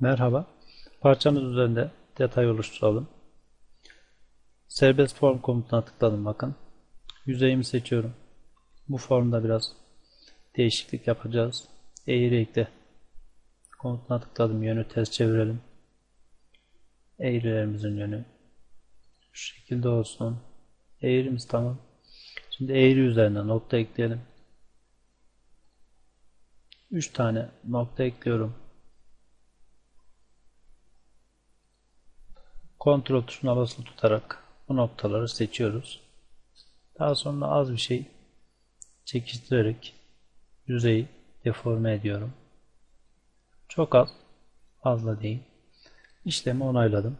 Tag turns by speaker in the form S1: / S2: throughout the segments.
S1: Merhaba. Parçamız üzerinde detay oluşturalım. Serbest form komutuna tıkladım bakın. Yüzeyimi seçiyorum. Bu formda biraz değişiklik yapacağız. Eğri ekle komutuna tıkladım. Yönü ters çevirelim. Eğrilerimizin yönü şu şekilde olsun. Eğrimiz tamam. Şimdi eğri üzerine nokta ekleyelim. 3 tane nokta ekliyorum. Kontrol tuşuna basılı tutarak bu noktaları seçiyoruz. Daha sonra az bir şey çekiştirerek yüzeyi deforme ediyorum. Çok az, fazla değil. İşlemi onayladım.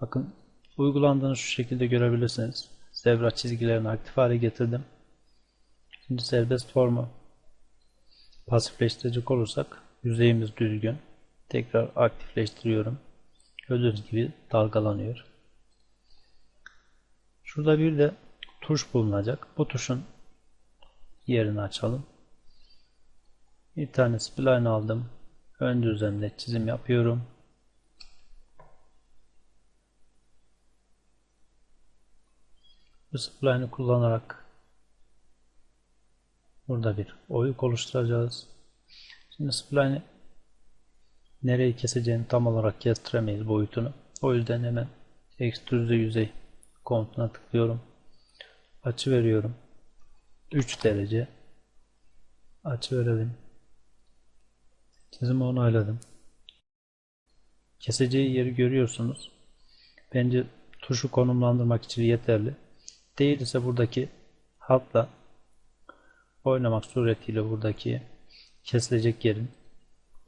S1: Bakın uygulandığını şu şekilde görebilirsiniz. Zebra çizgilerini aktif hale getirdim. Şimdi serbest formu pasifleştirecek olursak yüzeyimiz düzgün. Tekrar aktifleştiriyorum. Gördüğünüz gibi dalgalanıyor. Şurada bir de tuş bulunacak. Bu tuşun yerini açalım. Bir tane spline aldım. Ön düzlemde çizim yapıyorum. Bu spline'ı kullanarak burada bir oyuk oluşturacağız. Şimdi spline'i nereyi keseceğini tam olarak kestiremeyiz boyutunu. O yüzden hemen ekstrüze yüzey komutuna tıklıyorum. Açı veriyorum. 3 derece açı verelim. Çizimi onayladım. Keseceği yeri görüyorsunuz. Bence tuşu konumlandırmak için yeterli. Değilse buradaki hatla oynamak suretiyle buradaki kesilecek yerin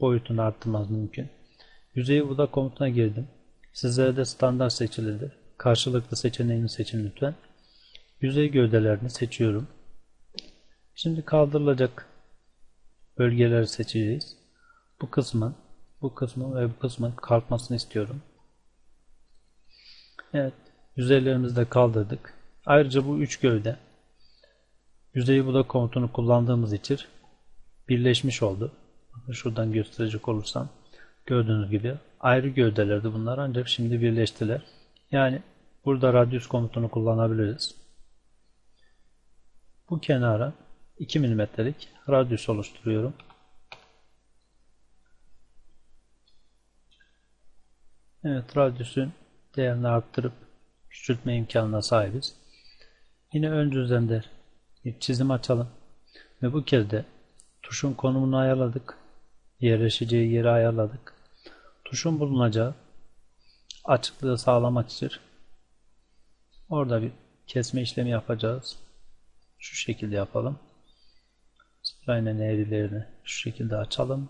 S1: boyutunu arttırmaz mümkün. Yüzeyi buda komutuna girdim. Sizlere de standart seçilidir. Karşılıklı seçeneğini seçin lütfen. Yüzey gövdelerini seçiyorum. Şimdi kaldırılacak bölgeleri seçeceğiz. Bu kısmın, bu kısmın ve bu kısmın kalkmasını istiyorum. Evet, yüzeylerimizi de kaldırdık. Ayrıca bu üç gövde yüzeyi buda komutunu kullandığımız için birleşmiş oldu. Şuradan gösterecek olursam gördüğünüz gibi ayrı gövdelerdi bunlar ancak şimdi birleştiler. Yani burada radius komutunu kullanabiliriz. Bu kenara 2 mm'lik radius oluşturuyorum. Evet radiusun değerini arttırıp küçültme imkanına sahibiz. Yine ön düzlemde bir çizim açalım. Ve bu kez de tuşun konumunu ayarladık. Yerleşeceği yeri ayarladık. Tuşun bulunacağı açıklığı sağlamak için orada bir kesme işlemi yapacağız. Şu şekilde yapalım. Sprine'in eğrilerini şu şekilde açalım.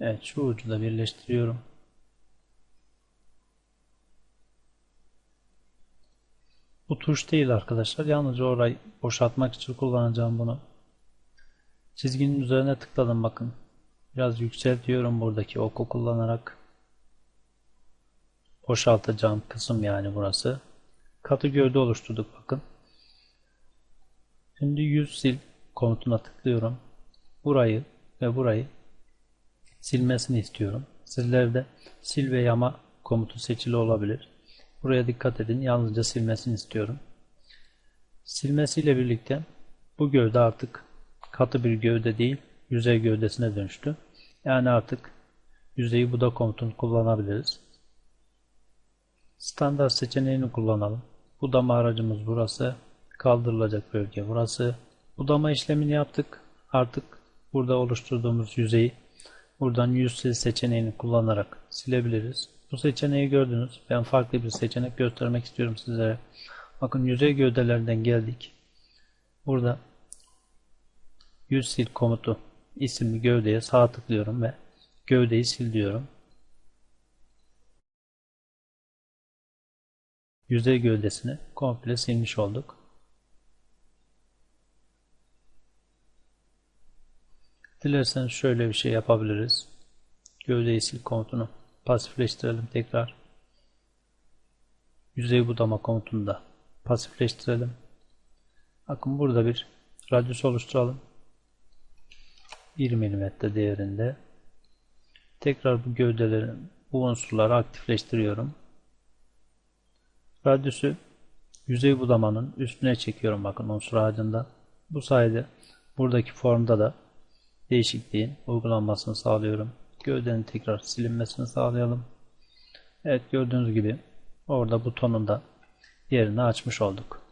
S1: Evet şu ucu da birleştiriyorum. Bu tuş değil arkadaşlar. Yalnızca orayı boşaltmak için kullanacağım bunu. Çizginin üzerine tıkladım bakın. Biraz yükseltiyorum buradaki oku kullanarak. Boşaltacağım kısım yani burası. Katı gövde oluşturduk bakın. Şimdi yüz sil komutuna tıklıyorum. Burayı ve burayı silmesini istiyorum. Sizlerde sil ve yama komutu seçili olabilir. Buraya dikkat edin. Yalnızca silmesini istiyorum. Silmesiyle birlikte bu gövde artık katı bir gövde değil, yüzey gövdesine dönüştü. Yani artık yüzeyi buda komutunu kullanabiliriz. Standart seçeneğini kullanalım. Budama aracımız burası. Kaldırılacak bölge burası. Budama işlemini yaptık. Artık burada oluşturduğumuz yüzeyi buradan yüz sil seçeneğini kullanarak silebiliriz. Bu seçeneği gördünüz. Ben farklı bir seçenek göstermek istiyorum sizlere. Bakın yüzey gövdelerden geldik. Burada yüz sil komutu isimli gövdeye sağ tıklıyorum ve gövdeyi sil diyorum. Yüzey gövdesini komple silmiş olduk. Dilerseniz şöyle bir şey yapabiliriz. Gövdeyi sil komutunu pasifleştirelim tekrar. Yüzey budama komutunu da pasifleştirelim. Bakın burada bir radyus oluşturalım. 1 mm değerinde. Tekrar bu gövdelerin bu unsurları aktifleştiriyorum. Radyüsü yüzey budamanın üstüne çekiyorum bakın unsur ağacında. Bu sayede buradaki formda da değişikliğin uygulanmasını sağlıyorum. Gövdenin tekrar silinmesini sağlayalım. Evet gördüğünüz gibi orada butonun da yerini açmış olduk.